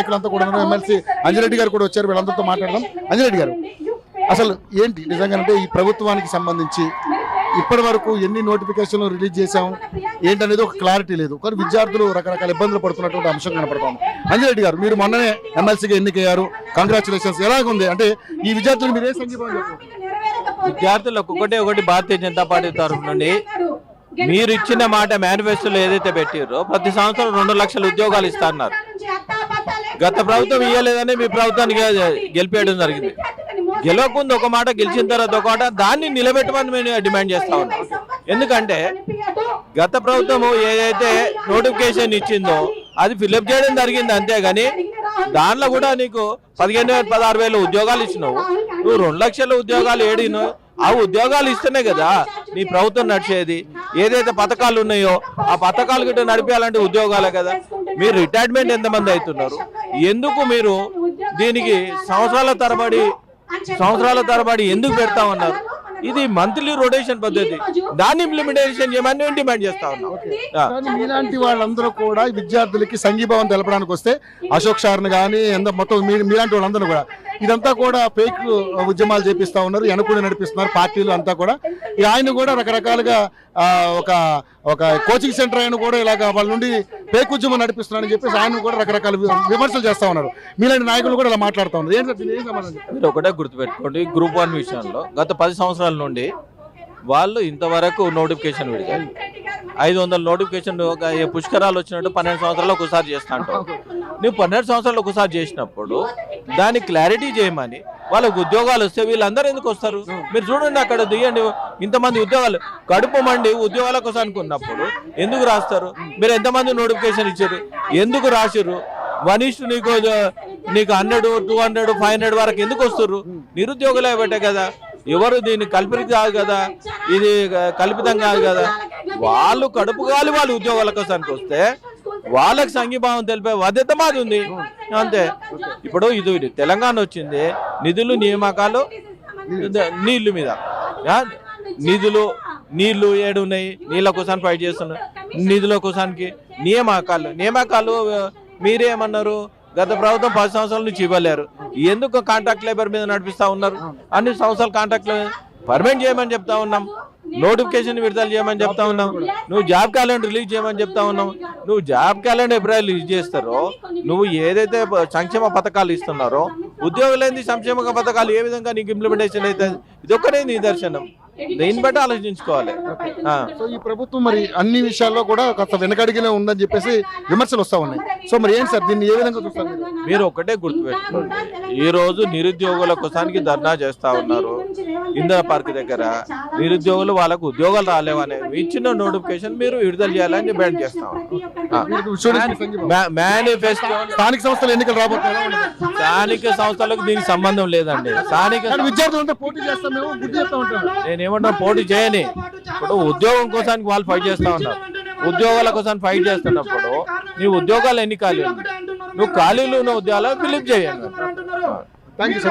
నాయకులంతా కూడా. ఎమ్మెల్సీ అంజిరెడ్డి గారు కూడా వచ్చారు వీళ్ళందరితో మాట్లాడదాం. అంజిరెడ్డి గారు అసలు ఏంటి నిజంగానంటే ఈ ప్రభుత్వానికి సంబంధించి ఇప్పటి వరకు ఎన్ని నోటిఫికేషన్లు రిలీజ్ చేశాం ఏంటనేది ఒక క్లారిటీ లేదు. కానీ విద్యార్థులు రకరకాల ఇబ్బందులు పడుతున్నటువంటి అంశం కనపడుతోంది అంజిరెడ్డి గారు మీరు మొన్ననే ఎమ్మెల్సీగా ఎన్నికయ్యారు. కంగ్రాచులేషన్స్ ఎలాగుంది? అంటే ఈ విద్యార్థులు మీరు ఏ విద్యార్థులకు ఒకటి ఒకటి భారతీయ జనతా పార్టీ తరఫు నుండి మీరు ఇచ్చిన మాట మేనిఫెస్టోలో ఏదైతే పెట్టారో ప్రతి సంవత్సరం రెండు లక్షల ఉద్యోగాలు ఇస్తా అన్నారు. గత ప్రభుత్వం ఇవ్వలేదని మీ ప్రభుత్వానికి గెలిపేయడం జరిగింది. గెలవకుండా ఒక మాట గెలిచిన తర్వాత ఒక మాట దాన్ని నిలబెట్టమని మేము డిమాండ్ చేస్తా ఉన్నాం. ఎందుకంటే గత ప్రభుత్వం ఏదైతే నోటిఫికేషన్ ఇచ్చిందో అది ఫిలప్ చేయడం జరిగింది అంతేగాని దాంట్లో కూడా నీకు పదిహేను వేల పదహారు వేల ఉద్యోగాలు ఇచ్చినావు. నువ్వు రెండు లక్షల ఉద్యోగాలు ఏడినావు ఆ ఉద్యోగాలు ఇస్తేనే కదా నీ ప్రభుత్వం నడిచేది. ఏదైతే పథకాలు ఉన్నాయో ఆ పథకాలు గిట్ట నడిపేయాలంటే ఉద్యోగాలే కదా. మీరు రిటైర్మెంట్ ఎంతమంది అవుతున్నారు? ఎందుకు మీరు దీనికి సంవత్సరాల తరబడి సంవత్సరాల తరబడి ఎందుకు పెడతా ఉన్నారు? ఇది మంత్లీ రొటేషన్ పద్ధతి. దాన్ని ఇంప్లిమెంటేషన్ చేయమని నేను డిమాండ్ చేస్తా ఉన్నాం. మీలాంటి వాళ్ళందరూ కూడా విద్యార్థులకి సంఘీభావం తెలపడానికి వస్తే అశోక్ సార్ని కానీ ఎంత మొత్తం మీలాంటి వాళ్ళందరూ కూడా ఇదంతా కూడా ఫేక్ ఉద్యమాలు చేపిస్తా ఉన్నారు వెనకూడి నడిపిస్తున్నారు పార్టీలు అంతా కూడా. ఆయన కూడా రకరకాలుగా ఒక ఒక కోచింగ్ సెంటర్ ఆయన కూడా ఇలాగ వాళ్ళ నుండి ఫేక్ ఉద్యమం నడిపిస్తున్నారని చెప్పేసి ఆయన కూడా రకరకాల విమర్శలు చేస్తా ఉన్నారు. మీలాంటి నాయకులు కూడా ఇలా మాట్లాడుతూ ఉన్నారు. సార్ ఏం సమాధానం? మీరు ఒకటే గుర్తుపెట్టుకోండి గ్రూప్ వన్ విషయంలో గత పది సంవత్సరాల నుండి వాళ్ళు ఇంతవరకు నోటిఫికేషన్ విడిచారు ఐదు వందల నోటిఫికేషన్ ఒక ఏ పుష్కరాలు వచ్చినట్టు పన్నెండు సంవత్సరాలు ఒకసారి చేస్తా అంటావు నువ్వు పన్నెండు సంవత్సరాలు ఒకసారి చేసినప్పుడు దాన్ని క్లారిటీ చేయమని. వాళ్ళకు ఉద్యోగాలు వస్తే వీళ్ళందరూ ఎందుకు వస్తారు? మీరు చూడండి అక్కడ దిగండి. ఇంతమంది ఉద్యోగాలు కడుపు మండి ఉద్యోగాల కోసం అనుకున్నప్పుడు ఎందుకు రాస్తారు? మీరు ఎంతమంది నోటిఫికేషన్ ఇచ్చారు? ఎందుకు రాసిర్రు? వన్ ఇస్ట్ నీకు నీకు hundred two hundred five hundred వరకు ఎందుకు వస్తారు నిరుద్యోగులే పెట్టే కదా. ఎవరు దీన్ని కల్పిత కాదు కదా. ఇది కల్పితం కాదు కదా. వాళ్ళు కడుపు కాలి వాళ్ళు ఉద్యోగాల కోసానికి వస్తే వాళ్ళకి సంఘీభావం తెలిపే బాధ్యత మాది ఉంది. అంతే. ఇప్పుడు ఇది తెలంగాణ వచ్చింది. నిధులు నియామకాలు నీళ్ళు మీద? నిధులు నీళ్ళు ఏడు ఉన్నాయి. నీళ్ళ కోసం ఫైట్ చేస్తున్నారు. నిధుల కోసానికి నియామకాలు. నియామకాలు మీరేమన్నారు? గత ప్రభుత్వం పది సంవత్సరాల నుంచి ఇవ్వలేరు. ఎందుకు కాంట్రాక్ట్ లేబర్ మీద నడిపిస్తా ఉన్నారు? అన్ని సంవత్సరాలు కాంట్రాక్ట్ పర్మనెంట్ చేయమని చెప్తా ఉన్నాం. నోటిఫికేషన్ విడుదల చేయమని చెప్తా ఉన్నాం. నువ్వు జాబ్ క్యాలెండర్ రిలీజ్ చేయమని చెప్తా ఉన్నాం. నువ్వు జాబ్ క్యాలెండర్ ఎప్పుడైనా రిలీజ్ చేస్తారో నువ్వు ఏదైతే సంక్షేమ పథకాలు ఇస్తున్నారో ఉద్యోగులైంది సంక్షేమ పథకాలు ఏ విధంగా నీకు ఇంప్లిమెంటేషన్ అవుతుంది ఇది ఒక్కనే నిదర్శనం. దీన్ని బట్టి ఆలోచించుకోవాలి. సో ఈ ప్రభుత్వం మరి అన్ని విషయాల్లో కూడా కాస్త వెనకడిగినే ఉందని చెప్పేసి విమర్శలు వస్తా ఉన్నాయి. సో మరి ఏంటి సార్? దీన్ని ఏ విధంగా చూస్తారు? మీరు? ఒకటే గుర్తుపెట్టుకోండి. ఈ రోజు నిరుద్యోగుల కోసానికి ధర్నా చేస్తా ఉన్నారు. ఇందిరా పార్క్ దగ్గర నిరుద్యోగులు వాళ్ళకు ఉద్యోగాలు రాలేవనే ఇచ్చిన నోటిఫికేషన్ మీరు విడుదల చేయాలని డిమాండ్ చేస్తా మేనిఫెస్టో స్థానిక సంస్థలు ఎన్నికలు రాబోతున్నాయి స్థానిక సంస్థలకు దీనికి సంబంధం లేదండి. స్థానిక విద్యార్థులంతా పోటీ చేస్తాం మేము నేను పోటీ చేయని. ఇప్పుడు ఉద్యోగం కోసానికి వాళ్ళు ఫైట్ చేస్తా ఉన్నారు. ఉద్యోగాల కోసం ఫైట్ చేస్తున్నప్పుడు నీ ఉద్యోగాలు ఎన్ని ఖాళీలు ఉన్నాయి? నువ్వు ఖాళీలు ఉన్న ఉద్యోగాలు ఫిలిప్ చేయండి. Thank you sir